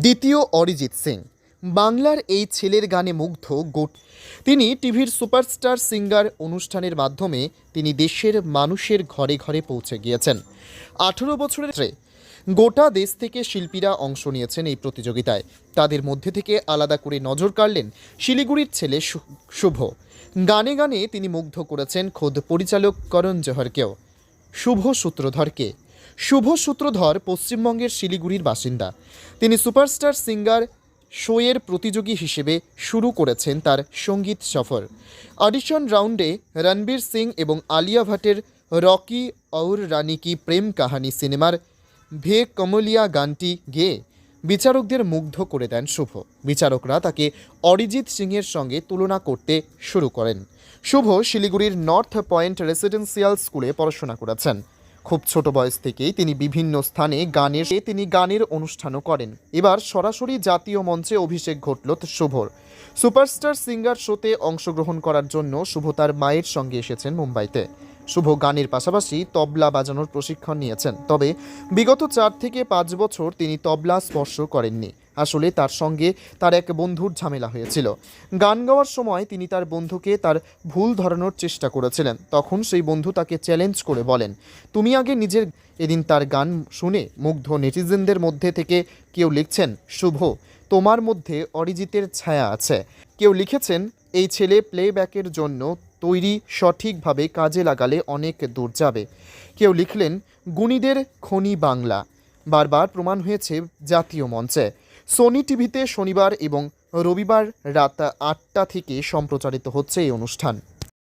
দ্বিতীয় অরিজিৎ সিং। বাংলার এই ছেলের গানে মুগ্ধ গোট। তিনি টিভির সুপারস্টার সিঙ্গার অনুষ্ঠানের মাধ্যমে তিনি দেশের মানুষের ঘরে ঘরে পৌঁছে গিয়েছেন। আঠেরো বছরের গোটা দেশ থেকে শিল্পীরা অংশ নিয়েছেন এই প্রতিযোগিতায়। তাদের মধ্যে থেকে আলাদা করে নজর কাড়লেন শিলিগুড়ির ছেলে শুভ। গানে গানে তিনি মুগ্ধ করেছেন খোদ পরিচালক করণ জোহরকেও। শুভ সূত্রধরকে। শুভ সূত্রধর পশ্চিমবঙ্গের শিলিগুড়ির বাসিন্দা। তিনি সুপারস্টার সিঙ্গার শোয়ের প্রতিযোগী হিসেবে শুরু করেছেন তার সংগীত সফর। অডিশন রাউন্ডে রণবীর সিং এবং আলিয়া ভাটের রকি অউর রানী কি প্রেম কাহানি সিনেমার ভে কমলিয়া গানটি গেয়ে বিচারকদের মুগ্ধ করে দেন শুভ। বিচারকরা তাকে অরিজিৎ সিংয়ের সঙ্গে তুলনা করতে শুরু করেন। শুভ শিলিগুড়ির নর্থ পয়েন্ট রেসিডেন্সিয়াল স্কুলে পড়াশোনা করেছেন। খুব ছোট বয়স থেকেই তিনি বিভিন্ন স্থানে গানের তিনি গানের অনুষ্ঠানও করেন। এবার সরাসরি জাতীয় মঞ্চে অভিষেক ঘটল শুভর। সুপারস্টার সিঙ্গার শোতে অংশগ্রহণ করার জন্য শুভ তার মায়ের সঙ্গে এসেছেন মুম্বাইতে। শুভ গানের পাশাপাশি তবলা বাজানোর প্রশিক্ষণ নিয়েছেন। তবে বিগত চার থেকে পাঁচ বছর তিনি তবলা স্পর্শ করেননি। আসলে তার সঙ্গে তার এক বন্ধুর ঝামেলা হয়েছিল। গান গাওয়ার সময় তিনি তার বন্ধুকে তার ভুল ধরানোর চেষ্টা করেছিলেন। তখন সেই বন্ধু তাকে চ্যালেঞ্জ করে বলেন, তুমি আগে নিজের এদিন তার গান শুনে মুগ্ধ নেটিজেনদের মধ্যে থেকে কেউ লিখছেন, শুভ, তোমার মধ্যে অরিজিতের ছায়া আছে। কেউ লিখেছেন, এই ছেলে প্লেব্যাকের জন্য তৈরি সঠিকভাবে কাজে লাগালে অনেক দূর যাবে। কেউ লিখলেন, গুণীদের খনি বাংলা। বারবার প্রমাণ হয়েছে জাতীয় মঞ্চে। সোনি টিভিতে শনিবার এবং রবিবার রাত আটটা থেকে সম্প্রচারিত হচ্ছে এই অনুষ্ঠান।